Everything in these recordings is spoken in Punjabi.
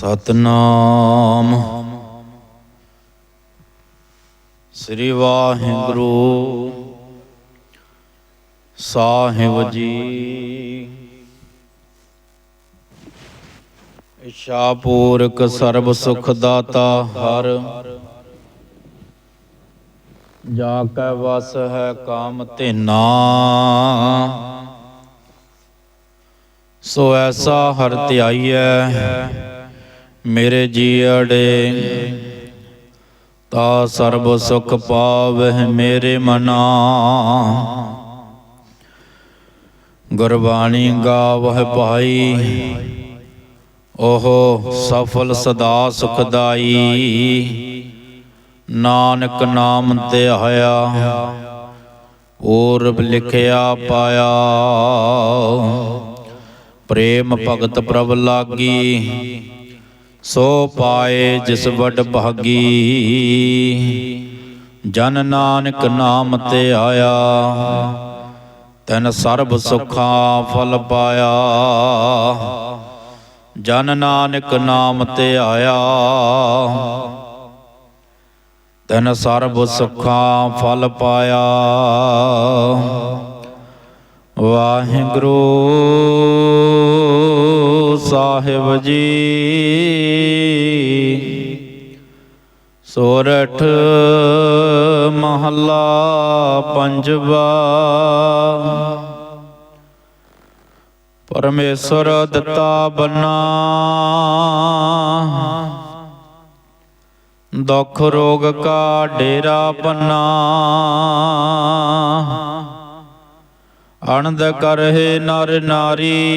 ਸਤਨਾਮ। ਸ੍ਰੀ ਵਾਹਿਗੁਰੂ ਸਾਹਿਬ ਜੀ। ਇਛਾ ਪੂਰਕ ਸਰਬ ਸੁਖ ਦਾਤਾ ਹਰ। ਜਾ ਕੈ ਵਸ ਹੈ ਕਾਮ ਤੇ ਨਾ ਸੋ ਐਸਾ ਹਰ ਧਿਆਈਐ। ਮੇਰੇ ਜੀਅੜੇ ਤਾ ਸਰਬ ਸੁਖ ਪਾਵਹਿ ਮੇਰੇ ਮਨਾ। ਗੁਰਬਾਣੀ ਗਾਵਹਿ ਭਾਈ, ਓਹ ਸਫਲ ਸਦਾ ਸੁਖਦਾਈ। ਨਾਨਕ ਨਾਮ ਤੇ ਆਇਆ ਔਰ ਲਿਖਿਆ ਪਾਇਆ। ਪ੍ਰੇਮ ਭਗਤ ਪ੍ਰਭ ਲਾਗੀ ਸੋ ਪਾਏ ਜਿਸ ਵੱਡ ਭਾਗੀ। ਜਨ ਨਾਨਕ ਨਾਮ ਤੇ ਆਇਆ। ਤਨ ਸਰਬ ਸੁਖਾਂ ਫਲ ਪਾਇਆ। ਜਨ ਨਾਨਕ ਨਾਮ ਤੇ ਆਇਆ। ਤਨ ਸਰਬ ਸੁਖਾਂ ਫਲ ਪਾਇਆ। ਵਾਹਿਗੁਰੂ। ਸਾਹਿਬ ਜੀ। ਸੋਰਠ ਮਹੱਲਾ ਪੰਜਵਾ। ਪਰਮੇਸ਼ਰ ਦਿੱਤਾ ਬੰਨਾ। ਦੁੱਖ ਰੋਗ ਕਾ ਡੇਰਾ ਬੰਨਾ। ਅਨੰਦ ਕਰਹਿ ਨਰ ਨਾਰੀ।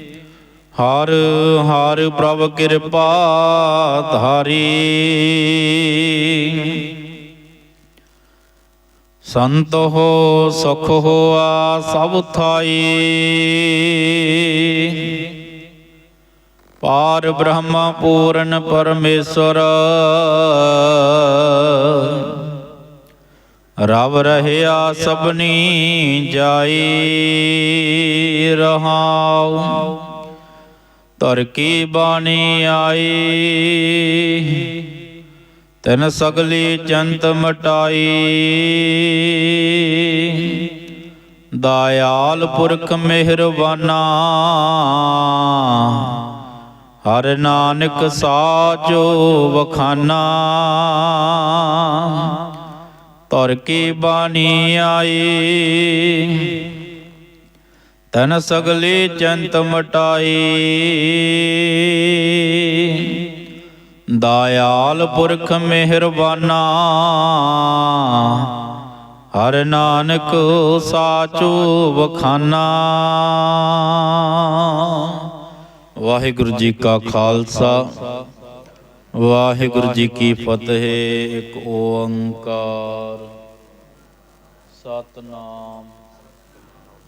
ਹਰ ਹਰ ਪ੍ਰਭ ਕਿਰਪਾ ਧਾਰੀ। ਸੰਤ ਹੋ, ਸੁਖ ਹੋਆ ਸਭ ਥਾਈ। ਪਾਰ ਬ੍ਰਹਮ ਪੂਰਨ ਪਰਮੇਸ਼ਰ ਰਵ ਰਹਿਆ ਸਭਨੀ ਜਾਈ ਰਹਾਉ। ਤਰ ਕੀ ਬਾਣੀ ਆਈ? ਤਨ ਸਗਲੀ ਚੰਤ ਮਟਾਈ। ਦਇਆਲ ਪੁਰਖ ਮਿਹਰਬਾਨਾ। ਹਰ ਨਾਨਕ ਸਾਚੋ ਵਖਾਨਾ। ਤਰ ਕੀ ਬਾਣੀ ਆਈ? ਤਨ ਸਗਲੀ ਚੰਤ ਮਟਾਈ। ਦਇਆਲ ਪੁਰਖ ਮਿਹਰਬਾਨਾ। ਹਰ ਨਾਨਕ ਸਾਚੂ ਵਖਾਨਾ। ਵਾਹਿਗੁਰੂ ਜੀ ਕਾ ਖਾਲਸਾ। ਵਾਹਿਗੁਰੂ ਜੀ ਕੀ ਫਤਿਹ। ਇੱਕ ਓੰਕਾਰ। ਸਤਨਾਮ।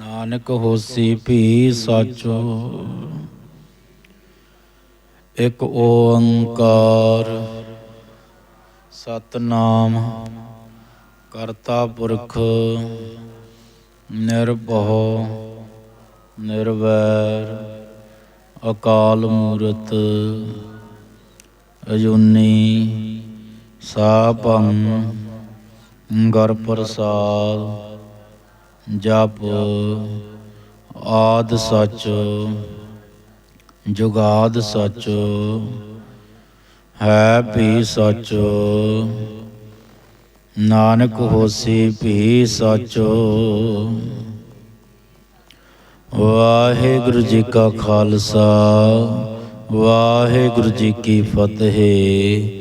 ਨਾਨਕ ਹੋਸੀ ਭੀ ਸਾਚੋ। ਇਕ ਓੰਕਾਰ ਸਤਨਾਮ ਕਰਤਾ ਪੁਰਖ ਨਿਰਭਉ ਨਿਰਵੈਰ ਅਕਾਲ ਮੂਰਤ ਅਜੂਨੀ ਸਾਭੰ ਗੁਰ ਪ੍ਰਸਾਦ ਜਪ ਆਦ ਸੱਚ, ਜੁਗਾਦ ਸੱਚ, ਹੈ ਭੀ ਸਚੋ, ਨਾਨਕ ਹੋਸੀ ਭੀ ਸਚੋ। ਵਾਹਿਗੁਰੂ ਜੀ ਕਾ ਖਾਲਸਾ, ਵਾਹਿਗੁਰੂ ਜੀ ਕੀ ਫਤਿਹ।